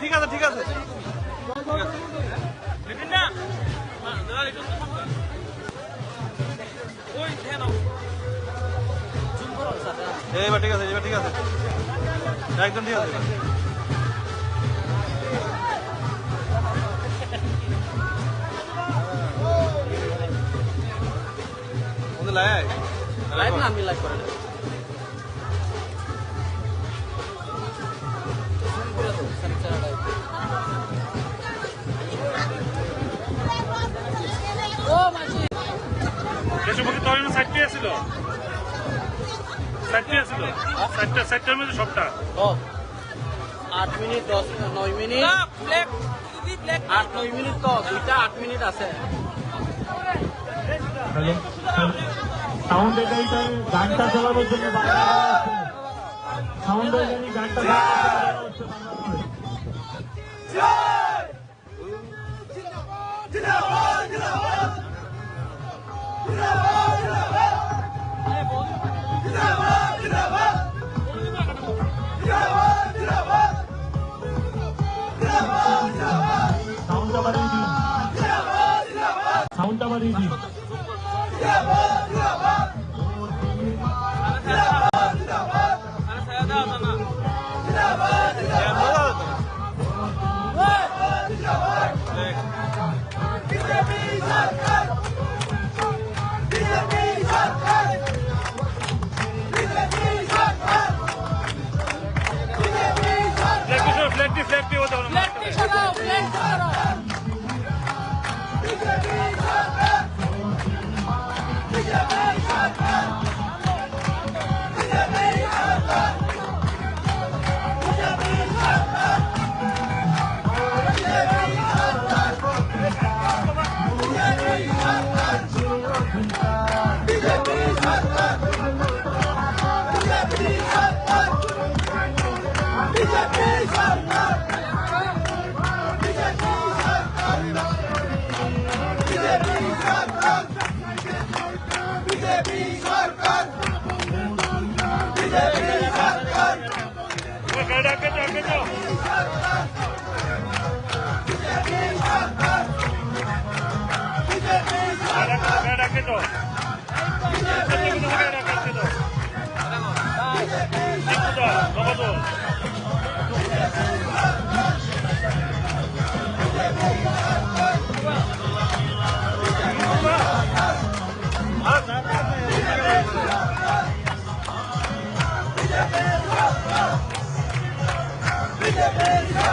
ঠিক আছে ঠিক আছে। এবার ঠিক আছে, এবার ঠিক আছে। একদম ঠিক আছে। এবার। ওদের লাই লাইভ না, আমি লাইভ করে দেশপতি তখন সাইডটি আছিল সাইডটি আছিল সাইডটা সাইডটার মধ্যে সবটা। আট মিনিট দশ নয় মিনিট। আট নয় মিনিট তো দুইটা আট মিনিট আছে। সাউন্ড গানটা চালানোর জন্য সাউন্ড 자원다발의 힘 자원다발의 힘 Gracias. Hey,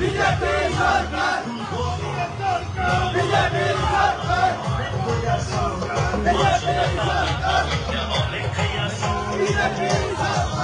বিজেপি সরকার বিজেপি সরকার বিজেপি সরকার বিজেপি সরকার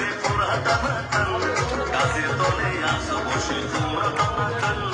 ভরে আছে পুরা টানা টান গাছের তলে আসো বসে তোমরা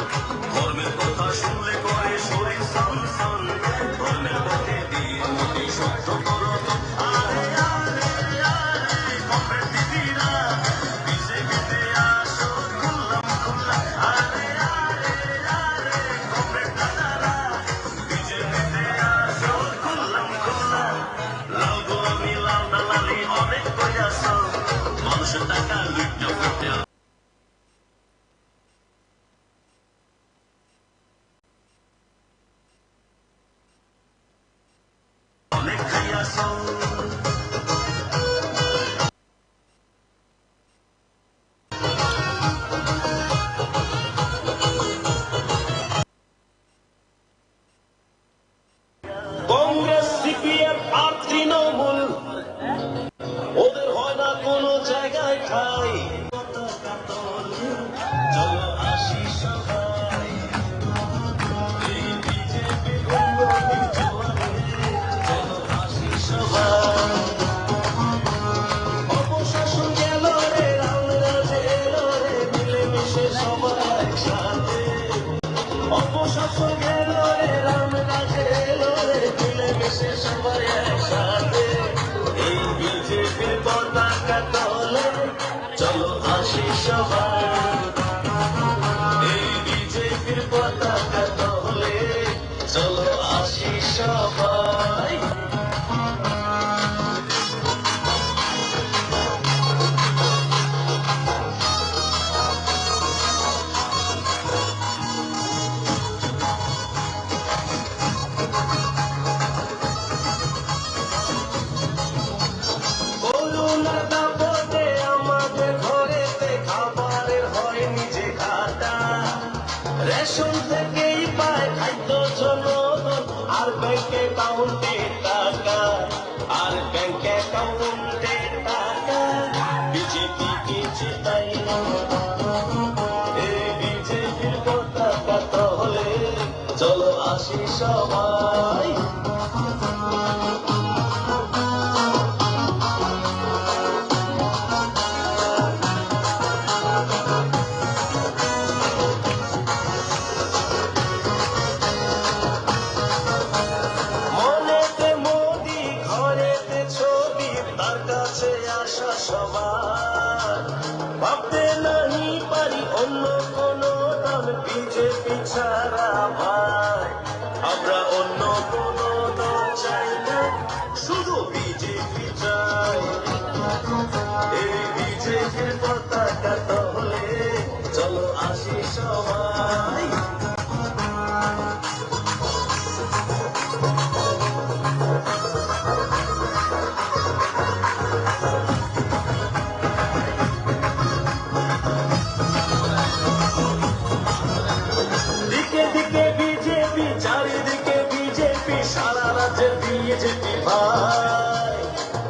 বিজেপি ভাই।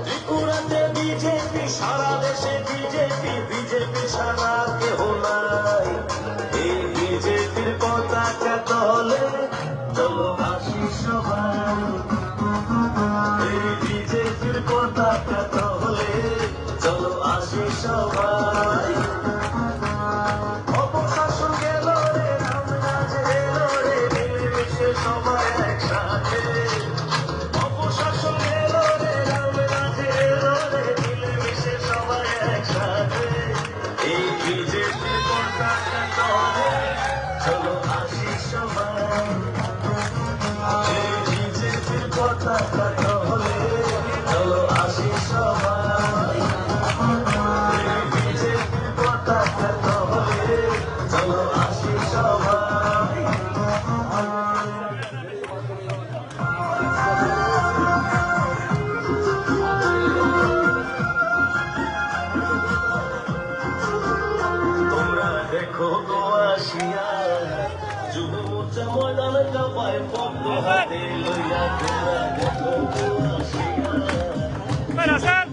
ত্রিপুরাতে বিজেপি, সারা দেশে বিজেপি বিজেপি সারা কেহ নাই। এই বিজেপির পতাকা তলে চলো ভাসি সবাই। এই বিজেপির পতাকা তলে চলো আসি সবাই। Bene, Hassan!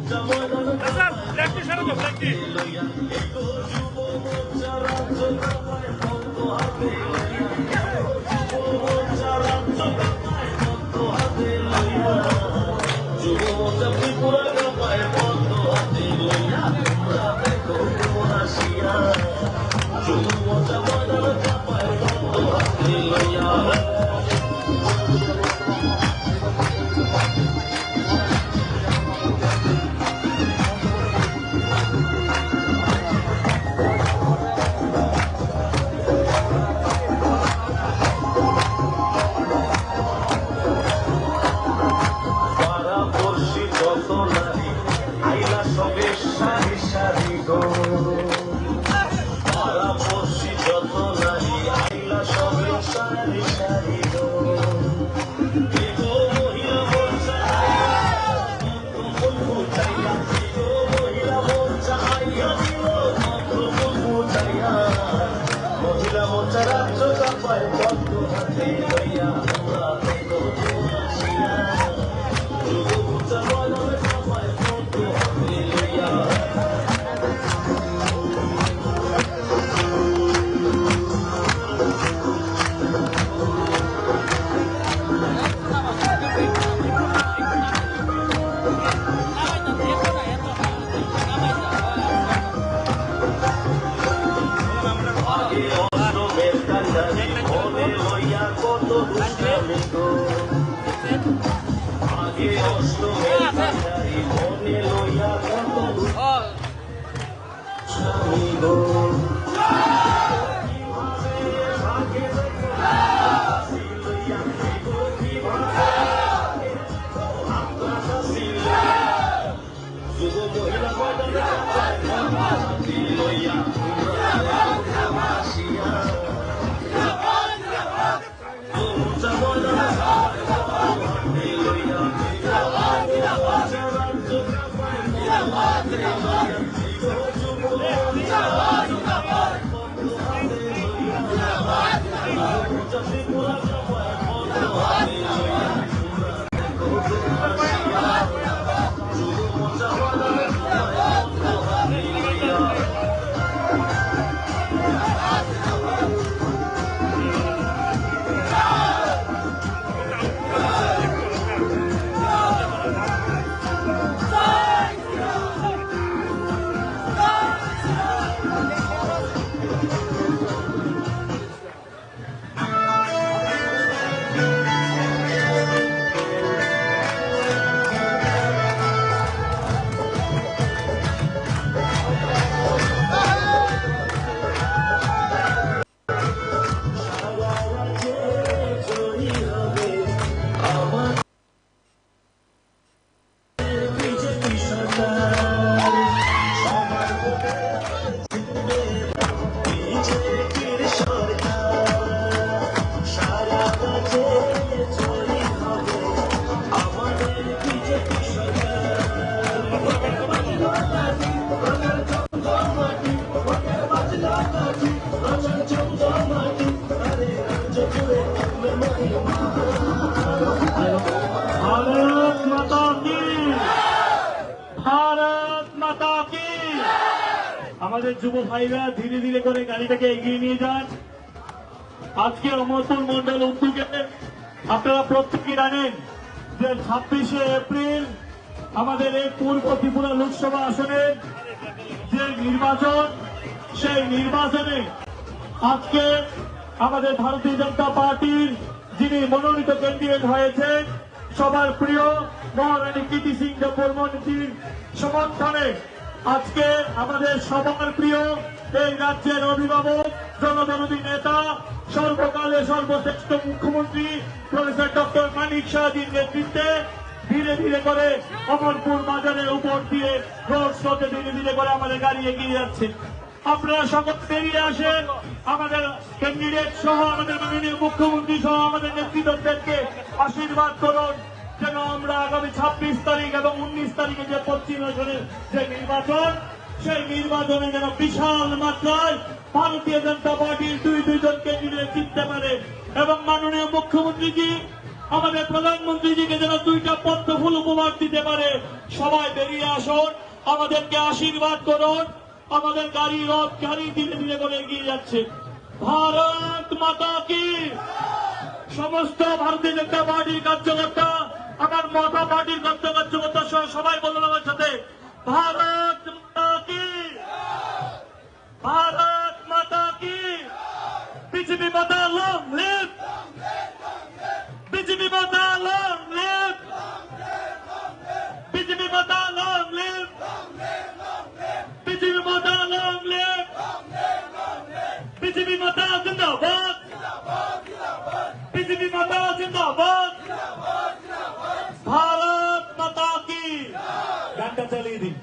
আমাদের যুব ভাইরা ধীরে ধীরে করে গাড়িটাকে এগিয়ে নিয়ে যান। আজকে অমরপুর মন্ডল উদ্যোগে আপনারা প্রত্যেকে জানেন যে ছাব্বিশে এপ্রিল আমাদের এই পূর্ব ত্রিপুরা লোকসভা আসনের যে নির্বাচন, সেই নির্বাচনে আজকে আমাদের ভারতীয় জনতা পার্টির যিনি মনোনীত ক্যান্ডিডেট হয়েছেন, সবার প্রিয় মহারানী কীর্তি সিং বর্মনীতির সমর্থনে আজকে আমাদের সবার প্রিয় এই রাজ্যের অভিভাবক, জনদরদী নেতা, সর্বকালে সর্বশ্রেষ্ঠ মুখ্যমন্ত্রী, প্রফেসর ডক্টর মানিক শাহজির নেতৃত্বে ধীরে ধীরে করে অমরপুর বাজারের উপর দিয়ে রোড শোতে ধীরে ধীরে করে আমাদের গাড়ি এগিয়ে যাচ্ছে। আপনারা সকল বেরিয়ে আসেন। আমাদের ক্যান্ডিডেট সহ আমাদের মাননীয় মুখ্যমন্ত্রী সহ আমাদের নেতৃত্বদেরকে আশীর্বাদ করুন। যেন আমরা আগামী ছাব্বিশ তারিখ এবং উনিশ তারিখে যে পশ্চিম আসনের যে নির্বাচন, সেই নির্বাচনে যেন বিশাল মাত্রায় ভারতীয় জনতা পার্টির দুই দুইজন ক্যান্ডিডেট জিততে পারে। এবং মাননীয় মুখ্যমন্ত্রীজি, আমাদের প্রধানমন্ত্রীজিকে যেন দুইটা পদ্ম ফুল উপহার দিতে পারে। সবাই বেরিয়ে আসুন, আমাদেরকে আশীর্বাদ করুন, আমাদের গাড়ি রথ গাড়ি ধীরে ধীরে করে এগিয়ে যাচ্ছে। ভারত মাতা কি। সমস্ত ভারতীয় জনতা পার্টির কার্যকর্তা আমার মাতা পার্টির কার্যকর্তা সহ সবাই বলুন আমার সাথে, ভারত মাতা কি? ভারত মাতা কি? বিজেপি মাতা লং লিভ। বিজেপি মাতা লং লিভ। বিজেপি মাতা লং লিভ। বিজেপি মাতা লং লিভ। বিজেপি মাতা জিন্দাবাদ। বিজেপি মাতা জিন্দাবাদ ভারত মাতা কি গানটা চালিয়ে দিন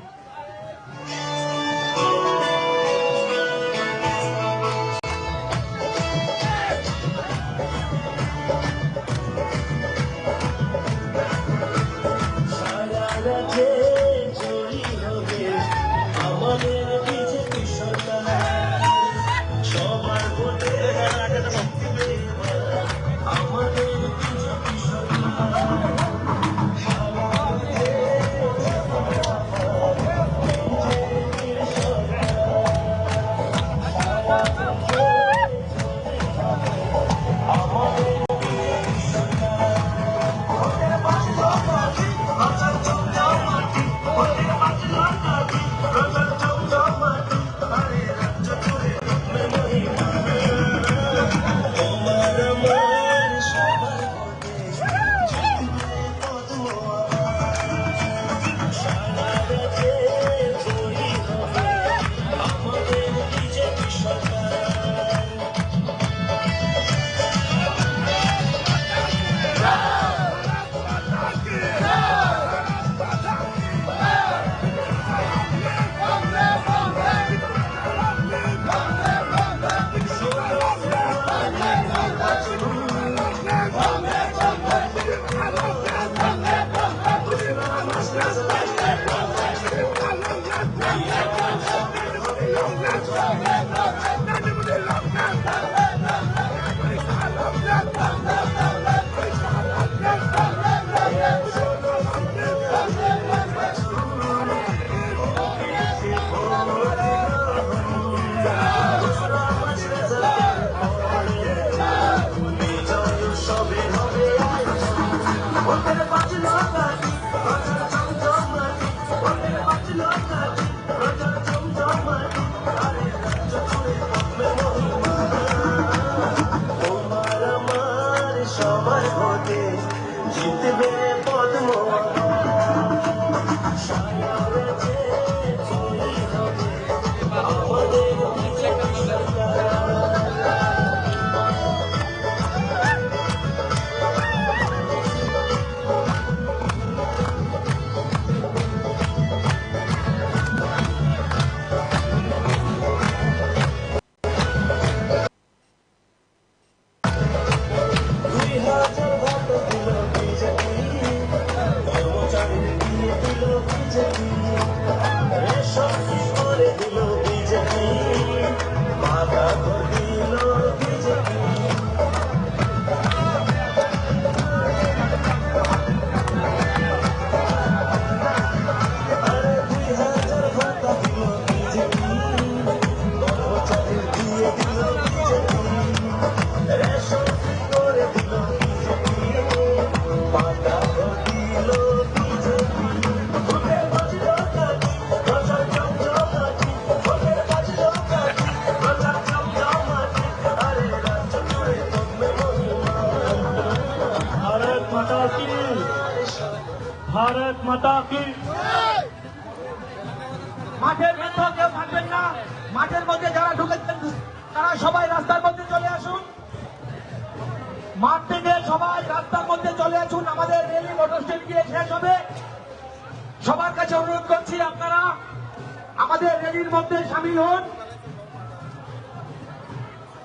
আমাদের রেলির মধ্যে সামিল হন।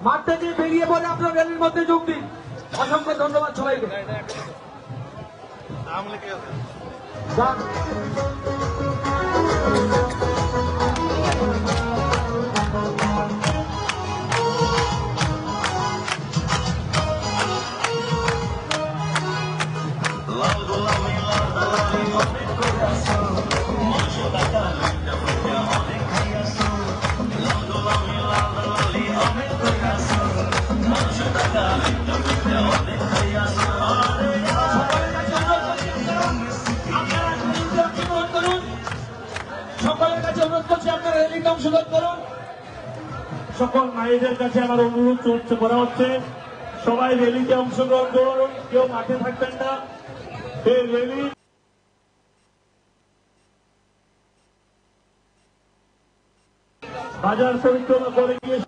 মাঠ থেকে বেরিয়ে পড়ে আপনার রেলির মধ্যে যোগ দিন। অসংখ্য ধন্যবাদ সবাইকে। নাম লিখে সকলের কাছে অনুরোধ করছি, আপনারা র্যালিতে অংশগ্রহণ করুন। সকল মায়েদের কাছে আমার অনুরোধ করা হচ্ছে। সবাই র্যালিতে অংশগ্রহণ করুন, কেউ মাঠে থাকবেন না। এই র্যালি। বাজার পরিক্রমা করে গিয়ে